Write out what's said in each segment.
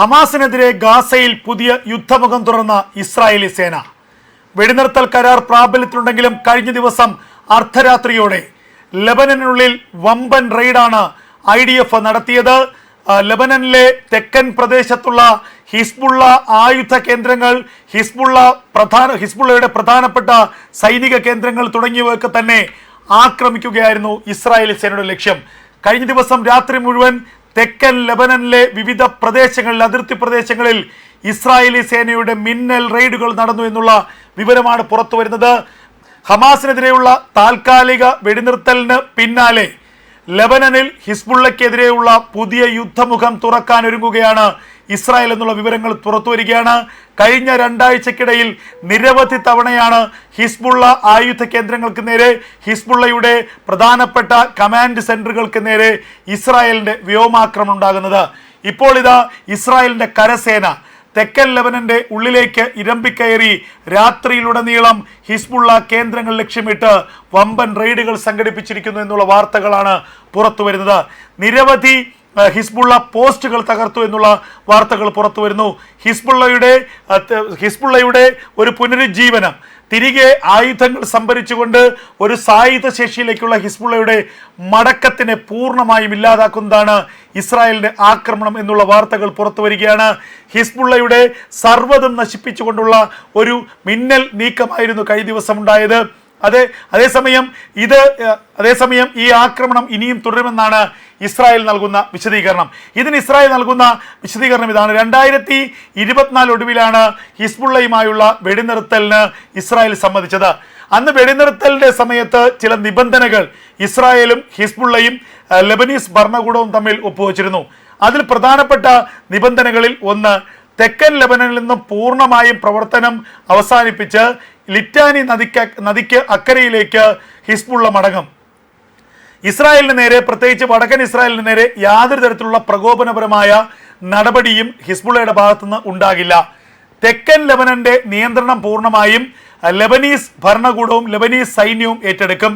ഹമാസിനെതിരെ ഗാസയിൽ പുതിയ യുദ്ധമുഖം തുറന്ന ഇസ്രായേലി സേന. വെടിനിർത്തൽ കരാർ പ്രാബല്യത്തിലുണ്ടെങ്കിലും കഴിഞ്ഞ ദിവസം അർദ്ധരാത്രിയോടെ ലബനനുള്ളിൽ വമ്പൻ റെയ്ഡാണ് ഐ ഡി എഫ് നടത്തിയത്. ലബനനിലെ തെക്കൻ പ്രദേശത്തുള്ള ഹിസ്ബുള്ള ആയുധ കേന്ദ്രങ്ങൾ ഹിസ്ബുള്ള പ്രധാന ഹിസ്ബുള്ളയുടെ പ്രധാനപ്പെട്ട സൈനിക കേന്ദ്രങ്ങൾ തുടങ്ങിയവയൊക്കെ തന്നെ ആക്രമിക്കുകയായിരുന്നു ഇസ്രായേലി സേനയുടെ ലക്ഷ്യം. കഴിഞ്ഞ ദിവസം രാത്രി മുഴുവൻ തെക്കൻ ലബനനിലെ വിവിധ പ്രദേശങ്ങളിൽ അതിർത്തി പ്രദേശങ്ങളിൽ ഇസ്രായേലി സേനയുടെ മിന്നൽ റെയ്ഡുകൾ നടന്നു എന്നുള്ള വിവരമാണ് പുറത്തു വരുന്നത് ഹമാസിനെതിരെയുള്ള താൽക്കാലിക വെടിനിർത്തലിന് പിന്നാലെ ലബനനിൽ ഹിസ്ബുള്ളക്കെതിരെയുള്ള പുതിയ യുദ്ധമുഖം തുറക്കാൻ ഒരുങ്ങുകയാണ് ഇസ്രായേൽ എന്നുള്ള വിവരങ്ങൾ പുറത്തു വരികയാണ്. കഴിഞ്ഞ രണ്ടാഴ്ചക്കിടയിൽ നിരവധി തവണയാണ് ഹിസ്ബുള്ള ആയുധ കേന്ദ്രങ്ങൾക്ക് നേരെ ഹിസ്ബുള്ളയുടെ പ്രധാനപ്പെട്ട കമാൻഡ് സെന്ററുകൾക്ക് നേരെ ഇസ്രായേലിന്റെ വ്യോമാക്രമണം ഉണ്ടാകുന്നത്. ഇപ്പോൾ ഇതാ ഇസ്രായേലിന്റെ കരസേന തെക്കൻ ലെബനന്റെ ഉള്ളിലേക്ക് ഇരമ്പിക്കയറി രാത്രിയിലുടനീളം ഹിസ്ബുള്ള കേന്ദ്രങ്ങൾ ലക്ഷ്യമിട്ട് വമ്പൻ റെയ്ഡുകൾ സംഘടിപ്പിച്ചിരിക്കുന്നു എന്നുള്ള വാർത്തകളാണ് പുറത്തു വരുന്നത് നിരവധി ഹിസ്ബുള്ള പോസ്റ്റുകൾ തകർത്തു എന്നുള്ള വാർത്തകൾ പുറത്തു വരുന്നു. ഹിസ്ബുള്ളയുടെ ഹിസ്ബുള്ളയുടെ ഒരു പുനരുജ്ജീവനം. തിരികെ ആയുധങ്ങൾ സംഭരിച്ചുകൊണ്ട് ഒരു സായുധ ശേഷിയിലേക്കുള്ള ഹിസ്ബുള്ളയുടെ മടക്കത്തിനെ പൂർണമായും ഇല്ലാതാക്കുന്നതാണ് ഇസ്രായേലിന്റെ ആക്രമണം എന്നുള്ള വാർത്തകൾ പുറത്തു വരികയാണ്. ഹിസ്ബുള്ളയുടെ സർവതും നശിപ്പിച്ചുകൊണ്ടുള്ള ഒരു മിന്നൽ നീക്കമായിരുന്നു കഴിഞ്ഞ ദിവസം ഉണ്ടായത്. അതെ അതേസമയം ഇത് അതേസമയം ഈ ആക്രമണം ഇനിയും തുടരുമെന്നാണ് ഇസ്രായേൽ നൽകുന്ന വിശദീകരണം. ഇതിന് ഇസ്രായേൽ നൽകുന്ന വിശദീകരണം ഇതാണ്. രണ്ടായിരത്തി ഇരുപത്തിനാല് ഒടുവിലാണ് ഹിസ്ബുള്ളയുമായുള്ള വെടിനിർത്തലിന് ഇസ്രായേൽ സമ്മതിച്ചത്. അന്ന് വെടിനിർത്തലിന്റെ സമയത്ത് ചില നിബന്ധനകൾ ഇസ്രായേലും ഹിസ്ബുള്ളയും ലബനീസ് ഭരണകൂടവും തമ്മിൽ ഒപ്പുവച്ചിരുന്നു. അതിൽ പ്രധാനപ്പെട്ട നിബന്ധനകളിൽ ഒന്ന് തെക്കൻ ലെബനനിൽ നിന്നും പൂർണമായും പ്രവർത്തനം അവസാനിപ്പിച്ച് ലിറ്റാനി നദിക്ക് നദിക്ക് അക്കരയിലേക്ക് ഹിസ്ബുള്ള മടങ്ങും. ഇസ്രായേലിന് നേരെ പ്രത്യേകിച്ച് വടക്കൻ ഇസ്രായേലിന് നേരെ യാതൊരു തരത്തിലുള്ള പ്രകോപനപരമായ നടപടിയും ഹിസ്ബുള്ളയുടെ ഭാഗത്തുനിന്ന് ഉണ്ടാകില്ല. തെക്കൻ ലെബനന്റെ നിയന്ത്രണം പൂർണമായും ലെബനീസ് ഭരണകൂടവും ലെബനീസ് സൈന്യവും ഏറ്റെടുക്കും.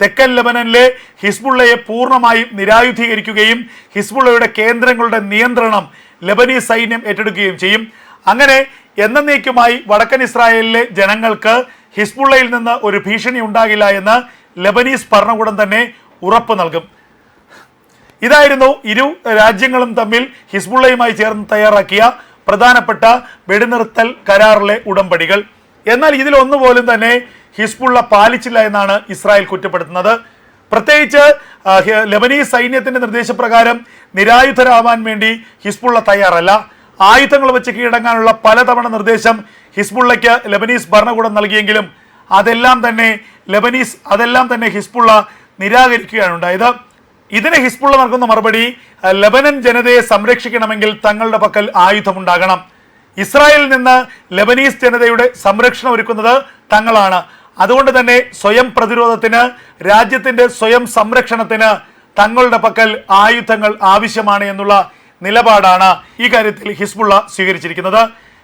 തെക്കൻ ലെബനനിലെ ഹിസ്ബുള്ളയെ പൂർണമായും നിരായുധീകരിക്കുകയും ഹിസ്ബുള്ളയുടെ കേന്ദ്രങ്ങളുടെ നിയന്ത്രണം ലെബനീസ് സൈന്യം ഏറ്റെടുക്കുകയും ചെയ്യും. അങ്ങനെ എന്നേക്കുമായി വടക്കൻ ഇസ്രായേലിലെ ജനങ്ങൾക്ക് ഹിസ്ബുള്ളയിൽ നിന്ന് ഒരു ഭീഷണി ഉണ്ടാകില്ല എന്ന് ലബനീസ് ഭരണകൂടം തന്നെ ഉറപ്പ് നൽകും. ഇതായിരുന്നു ഇരു രാജ്യങ്ങളും തമ്മിൽ ഹിസ്ബുള്ളയുമായി ചേർന്ന് തയ്യാറാക്കിയ പ്രധാനപ്പെട്ട വെടിനിർത്തൽ കരാറിലെ ഉടമ്പടികൾ. എന്നാൽ ഇതിലൊന്നുപോലും തന്നെ ഹിസ്ബുള്ള പാലിച്ചില്ല എന്നാണ് ഇസ്രായേൽ കുറ്റപ്പെടുത്തുന്നത്. പ്രത്യേകിച്ച് ലബനീസ് സൈന്യത്തിന്റെ നിർദ്ദേശപ്രകാരം നിരായുധരാവാൻ വേണ്ടി ഹിസ്ബുള്ള തയ്യാറല്ല. ആയുധങ്ങൾ വെച്ച് കീഴടങ്ങാനുള്ള പലതവണ നിർദ്ദേശം ഹിസ്ബുള്ളയ്ക്ക് ലബനീസ് ഭരണകൂടം നൽകിയെങ്കിലും അതെല്ലാം തന്നെ ലബനീസ് അതെല്ലാം തന്നെ ഹിസ്ബുള്ള നിരാകരിക്കുകയാണ് ഉണ്ടായത്. ഇതിന് ഹിസ്ബുള്ള നൽകുന്ന മറുപടി ലബനൻ ജനതയെ സംരക്ഷിക്കണമെങ്കിൽ തങ്ങളുടെ പക്കൽ ആയുധമുണ്ടാകണം. ഇസ്രായേലിൽ നിന്ന് ലബനീസ് ജനതയുടെ സംരക്ഷണം ഒരുക്കുന്നത് തങ്ങളാണ്. അതുകൊണ്ട് തന്നെ സ്വയം പ്രതിരോധത്തിന് രാജ്യത്തിന്റെ സ്വയം സംരക്ഷണത്തിന് തങ്ങളുടെ പക്കൽ ആയുധങ്ങൾ ആവശ്യമാണ് എന്നുള്ള നിലപാടാണ് ഈ കാര്യത്തിൽ ഹിസ്ബുള്ള സ്വീകരിച്ചിരിക്കുന്നത്.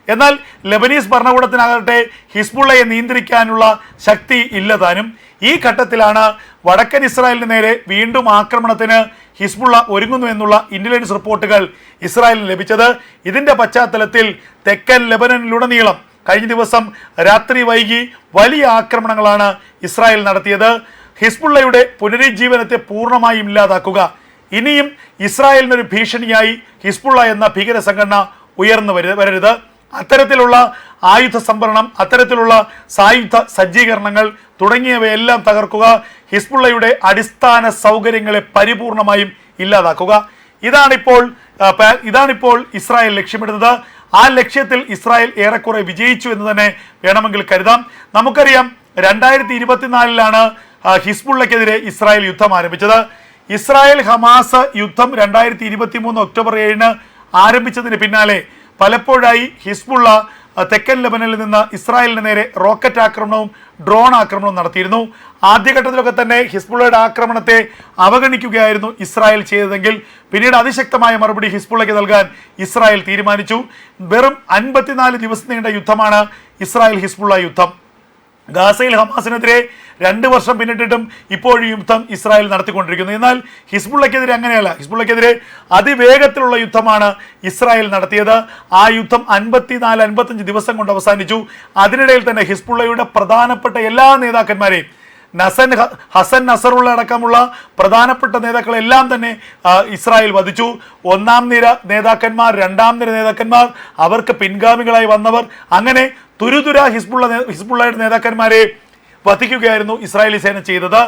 എന്നാൽ ലബനീസ് ഭരണകൂടത്തിനാകട്ടെ ഹിസ്ബുള്ളയെ നിയന്ത്രിക്കാനുള്ള ശക്തി ഇല്ലതാനും ഈ ഘട്ടത്തിലാണ് വടക്കൻ ഇസ്രായേലിന് നേരെ വീണ്ടും ആക്രമണത്തിന് ഹിസ്ബുള്ള ഒരുങ്ങുന്നു എന്നുള്ള ഇന്റലിജൻസ് റിപ്പോർട്ടുകൾ ഇസ്രായേലിന് ലഭിച്ചത്. ഇതിന്റെ പശ്ചാത്തലത്തിൽ തെക്കൻ ലെബനനിലുടനീളം കഴിഞ്ഞ ദിവസം രാത്രി വൈകി വലിയ ആക്രമണങ്ങളാണ് ഇസ്രായേൽ നടത്തിയത്. ഹിസ്ബുള്ളയുടെ പുനരുജ്ജീവനത്തെ പൂർണമായും ഇല്ലാതാക്കുക ഇനിയും ഇസ്രായേലിനൊരു ഭീഷണിയായി ഹിസ്ബുള്ള എന്ന ഭീകര സംഘടന ഉയർന്നു വരു വരരുത്. അത്തരത്തിലുള്ള ആയുധ സംഭരണം അത്തരത്തിലുള്ള സായുധ സജ്ജീകരണങ്ങൾ തുടങ്ങിയവയെല്ലാം തകർക്കുക ഹിസ്ബുള്ളയുടെ അടിസ്ഥാന സൗകര്യങ്ങളെ പരിപൂർണമായും ഇല്ലാതാക്കുക. ഇതാണിപ്പോൾ ഇതാണിപ്പോൾ ഇസ്രായേൽ ലക്ഷ്യമിടുന്നത്. ആ ലക്ഷ്യത്തിൽ ഇസ്രായേൽ ഏറെക്കുറെ വിജയിച്ചു എന്ന് തന്നെ വേണമെങ്കിൽ കരുതാം. നമുക്കറിയാം രണ്ടായിരത്തി ഇരുപത്തിനാലിലാണ് ഹിസ്ബുള്ളക്കെതിരെ ഇസ്രായേൽ യുദ്ധം ആരംഭിച്ചത്. ഇസ്രായേൽ ഹമാസ് യുദ്ധം രണ്ടായിരത്തി ഇരുപത്തി മൂന്ന് ഒക്ടോബർ ഏഴിന് ആരംഭിച്ചതിന് പിന്നാലെ പലപ്പോഴായി ഹിസ്ബുള്ള തെക്കൻ ലെബനനിൽ നിന്ന് ഇസ്രായേലിന് നേരെ റോക്കറ്റ് ആക്രമണവും ഡ്രോൺ ആക്രമണവും നടത്തിയിരുന്നു. ആദ്യഘട്ടത്തിലൊക്കെ തന്നെ ഹിസ്ബുള്ളയുടെ ആക്രമണത്തെ അവഗണിക്കുകയായിരുന്നു ഇസ്രായേൽ ചെയ്തതെങ്കിൽ പിന്നീട് അതിശക്തമായ മറുപടി ഹിസ്ബുള്ളയ്ക്ക് നൽകാൻ ഇസ്രായേൽ തീരുമാനിച്ചു. വെറും അൻപത്തിനാല് ദിവസം നീണ്ട യുദ്ധമാണ് ഇസ്രായേൽ ഹിസ്ബുള്ള യുദ്ധം. ഗാസയിൽ ഹമാസിനെതിരെ രണ്ട് വർഷം പിന്നിട്ടിട്ടും ഇപ്പോഴും യുദ്ധം ഇസ്രായേൽ നടത്തിക്കൊണ്ടിരിക്കുന്നു. എന്നാൽ ഹിസ്ബുള്ളക്കെതിരെ അങ്ങനെയല്ല. ഹിസ്ബുള്ളക്കെതിരെ അതിവേഗത്തിലുള്ള യുദ്ധമാണ് ഇസ്രായേൽ നടത്തിയത്. ആ യുദ്ധം അൻപത്തിനാല് അൻപത്തഞ്ച് ദിവസം കൊണ്ട് അവസാനിച്ചു. അതിനിടയിൽ തന്നെ ഹിസ്ബുള്ളയുടെ പ്രധാനപ്പെട്ട എല്ലാ നേതാക്കന്മാരെയും നസൻ ഹസൻ നസറുള്ള അടക്കമുള്ള പ്രധാനപ്പെട്ട നേതാക്കളെല്ലാം തന്നെ ഇസ്രായേൽ വധിച്ചു. ഒന്നാം നിര നേതാക്കന്മാർ രണ്ടാം നിര നേതാക്കന്മാർ അവർക്ക് പിൻഗാമികളായി വന്നവർ. അങ്ങനെ തുരുതുര ഹിസ്ബുള്ള ഹിസ്ബുള്ളയുടെ നേതാക്കന്മാരെ വധിക്കുകയായിരുന്നു ഇസ്രായേലി സേന ചെയ്തത്.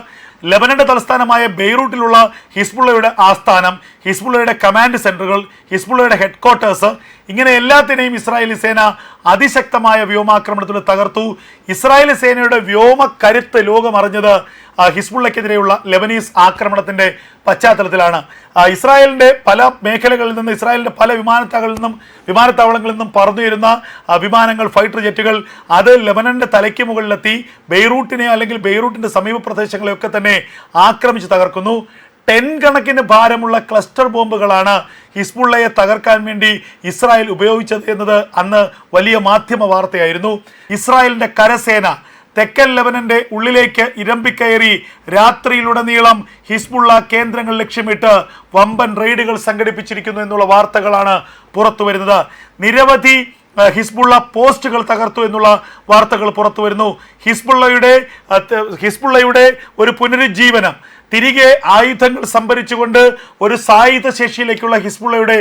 ലബനന്റെ തലസ്ഥാനമായ ബെയ്റൂട്ടിലുള്ള ഹിസ്ബുള്ളയുടെ ആസ്ഥാനം ഹിസ്ബുള്ളയുടെ കമാൻഡ് സെന്ററുകൾ ഹിസ്ബുള്ളയുടെ ഹെഡ്ക്വാർട്ടേഴ്സ് ഇങ്ങനെ എല്ലാത്തിനെയും ഇസ്രായേലി സേന അതിശക്തമായ വ്യോമാക്രമണത്തിൽ തകർത്തു. ഇസ്രായേലി സേനയുടെ വ്യോമ കരുത്ത് ലോകമറിഞ്ഞത് ഹിസ്ബുള്ളക്കെതിരെയുള്ള ലെബനീസ് ആക്രമണത്തിന്റെ പശ്ചാത്തലത്തിലാണ്. ഇസ്രായേലിന്റെ പല മേഖലകളിൽ നിന്നും ഇസ്രായേലിന്റെ പല വിമാനത്താവളങ്ങളിൽ നിന്നും വിമാനത്താവളങ്ങളിൽ നിന്നും പറന്നുയരുന്ന വിമാനങ്ങൾ ഫൈറ്റർ ജെറ്റുകൾ അത് ലെബനന്റെ തലയ്ക്ക് മുകളിലെത്തി. ബെയ്റൂട്ടിനെ അല്ലെങ്കിൽ ബെയ്റൂട്ടിന്റെ സമീപ പ്രദേശങ്ങളെയൊക്കെ തന്നെ ആക്രമിച്ച് തകർക്കുന്നു. ടെൻ കണക്കിന് ഭാരമുള്ള ക്ലസ്റ്റർ ബോംബുകളാണ് ഹിസ്ബുള്ളയെ തകർക്കാൻ വേണ്ടി ഇസ്രായേൽ ഉപയോഗിച്ചത് എന്നത് അന്ന് വലിയ മാധ്യമ വാർത്തയായിരുന്നു. ഇസ്രായേലിന്റെ കരസേന തെക്കൻ ലെബനന്റെ ഉള്ളിലേക്ക് ഇരമ്പിക്കയറി രാത്രിയിലുടനീളം ഹിസ്ബുള്ള കേന്ദ്രങ്ങൾ ലക്ഷ്യമിട്ട് വമ്പൻ റെയ്ഡുകൾ സംഘടിപ്പിച്ചിരിക്കുന്നു എന്നുള്ള വാർത്തകളാണ് പുറത്തുവരുന്നത്. നിരവധി ഹിസ്ബുള്ള പോസ്റ്റുകൾ തകർത്തു എന്നുള്ള വാർത്തകൾ പുറത്തു വരുന്നു ഹിസ്ബുള്ളയുടെ ഹിസ്ബുള്ളയുടെ ഒരു പുനരുജ്ജീവനം തിരികെ ആയുധങ്ങൾ സംഭരിച്ചുകൊണ്ട് ഒരു സായുധ ശേഷിയിലേക്കുള്ള ഹിസ്ബുള്ളയുടെ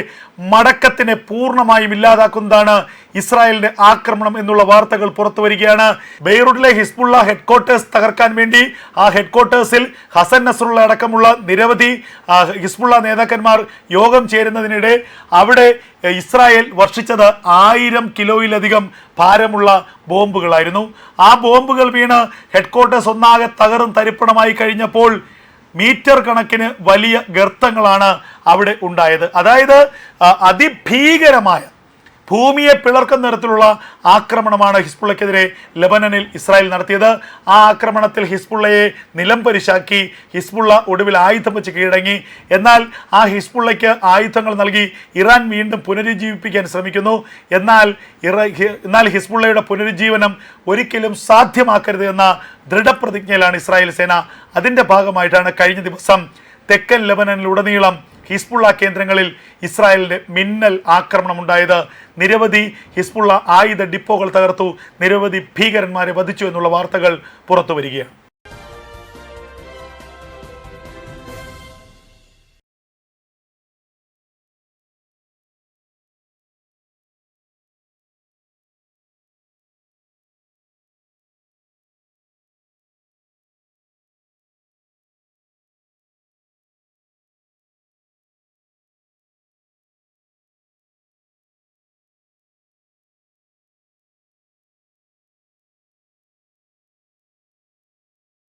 മടക്കത്തിനെ പൂർണമായും ഇല്ലാതാക്കുന്നതാണ് ഇസ്രായേലിന്റെ ആക്രമണം എന്നുള്ള വാർത്തകൾ പുറത്തു വരികയാണ്. ബെയ്റൂട്ടിലെ ഹിസ്ബുള്ള ഹെഡ്ക്വാർട്ടേഴ്സ് തകർക്കാൻ വേണ്ടി ആ ഹെഡ്ക്വാർട്ടേഴ്സിൽ ഹസൻ നസറുള്ള അടക്കമുള്ള നിരവധി ഹിസ്ബുള്ള നേതാക്കന്മാർ യോഗം ചേരുന്നതിനിടെ അവിടെ ഇസ്രായേൽ വർഷിച്ചത് ആയിരം കിലോയിലധികം ഭാരമുള്ള ബോംബുകളായിരുന്നു. ആ ബോംബുകൾ വീണ് ഹെഡ്ക്വാർട്ടേഴ്സ് ഒന്നാകെ തകറും തരിപ്പണമായി കഴിഞ്ഞപ്പോൾ മീറ്റർ കണക്കിന് വലിയ ഗർത്തങ്ങളാണ് അവിടെ ഉണ്ടായത്. അതായത് അതിഭീകരമായ ഭൂമിയെ പിളർക്കുന്ന തരത്തിലുള്ള ആക്രമണമാണ് ഹിസ്ബുള്ളക്കെതിരെ ലബനനിൽ ഇസ്രായേൽ നടത്തിയത്. ആ ആക്രമണത്തിൽ ഹിസ്ബുള്ളയെ നിലം പരിശാക്കി ഹിസ്ബുള്ള ഒടുവിൽ ആയുധം വെച്ച് കീഴടങ്ങി. എന്നാൽ ആ ഹിസ്ബുള്ളയ്ക്ക് ആയുധങ്ങൾ നൽകി ഇറാൻ വീണ്ടും പുനരുജ്ജീവിപ്പിക്കാൻ ശ്രമിക്കുന്നു. എന്നാൽ എന്നാൽ ഹിസ്ബുള്ളയുടെ പുനരുജ്ജീവനം ഒരിക്കലും സാധ്യമാക്കരുത് എന്ന ദൃഢപ്രതിജ്ഞയിലാണ് ഇസ്രായേൽ സേന. അതിന്റെ ഭാഗമായിട്ടാണ് കഴിഞ്ഞ ദിവസം തെക്കൻ ലെബനനിലുടനീളം ഹിസ്ബുള്ള കേന്ദ്രങ്ങളിൽ ഇസ്രായേലിന്റെ മിന്നൽ ആക്രമണം ഉണ്ടായത് നിരവധി ഹിസ്ബുള്ള ആയുധ ഡിപ്പോകൾ തകർത്തു. നിരവധി ഭീകരന്മാരെ വധിച്ചു എന്നുള്ള വാർത്തകൾ പുറത്തു വരികയാണ്.